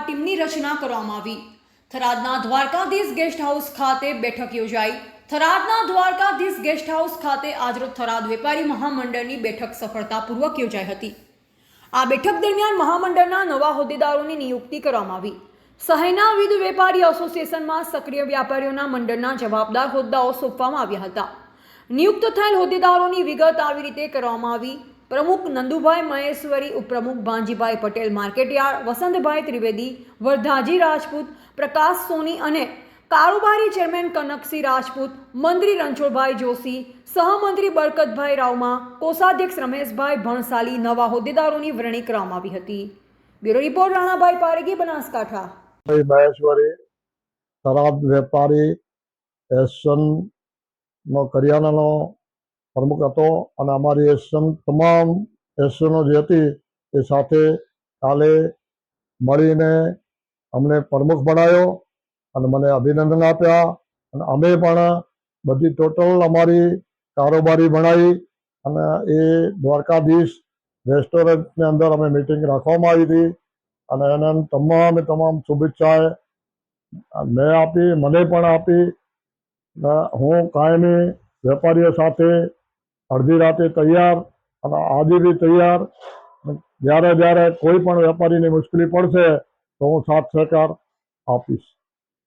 ટીમની રચના કરવામાં આવી. થરાદના દ્વારકાધીશ ગેસ્ટ હાઉસ ખાતે બેઠક યોજાઈ. થરાદના દ્વારકાધીશ ગેસ્ટ હાઉસ ખાતે આજરોજ થરાદ વેપારી મહામંડળની બેઠક સફળતાપૂર્વક યોજાઈ હતી. આ બેઠક દરમિયાન મહામંડળના નવા હોદ્દેદારોની નિયુક્તિ કરવામાં આવી. શહેરના વિવિધ વેપારી એસોસિએશનમાં સક્રિય વ્યાપારીઓના મંડળના જવાબદાર હોદ્દાઓ સોંપવામાં આવ્યા હતા. નિયુક્ત થયેલ હોદ્દેદારોની વિગત આવી રીતે કરવામાં આવી. પ્રમુખ નંદુભાઈ મહેશ્વરી, ઉપપ્રમુખ ભાંજીભાઈ પટેલ, માર્કેટયાર્ડ, વસંતભાઈ ત્રિવેદી, વરધાજી રાજપૂત, પ્રકાશ સોની અને કારોબારી ચેરમેન કનકસિંહ રાજપૂત, મંત્રી રણછોડભાઈ જોશી, સહમંત્રી બરકતભાઈ રાવમા, કોષાધ્યક્ષ રમેશભાઈ ભણસાલી, નવા હોદ્દેદારોની વરણી કરવામાં આવી હતી. Bureau report, Ranabhai Paregi Banaskantha. Maheshwari, શરાબ વેપારી, એસન નો કરિયાણાનો પ્રમુખ હતો અને અમારી એસન તમામ એસનો જે હતી એ સાથે કાલે મળીને અમને પ્રમુખ બનાવ્યો અને મને અભિનંદન આપ્યા અને અમે પણ બધી ટોટલ અમારી કારોબારી બનાવી અને એ દ્વારકાધીશ રેસ્ટોરન્ટની અંદર અમે મિટિંગ રાખવામાં આવી હતી અને એને તમામે તમામ શુભેચ્છાએ મેં આપી, મને પણ આપી હું કાયમી વેપારીઓ સાથે અડધી રાતે તૈયાર અને આજે બી તૈયાર. જ્યારે જ્યારે કોઈ પણ વેપારીની મુશ્કેલી પડશે તો હું સાથ સહકાર આપીશ.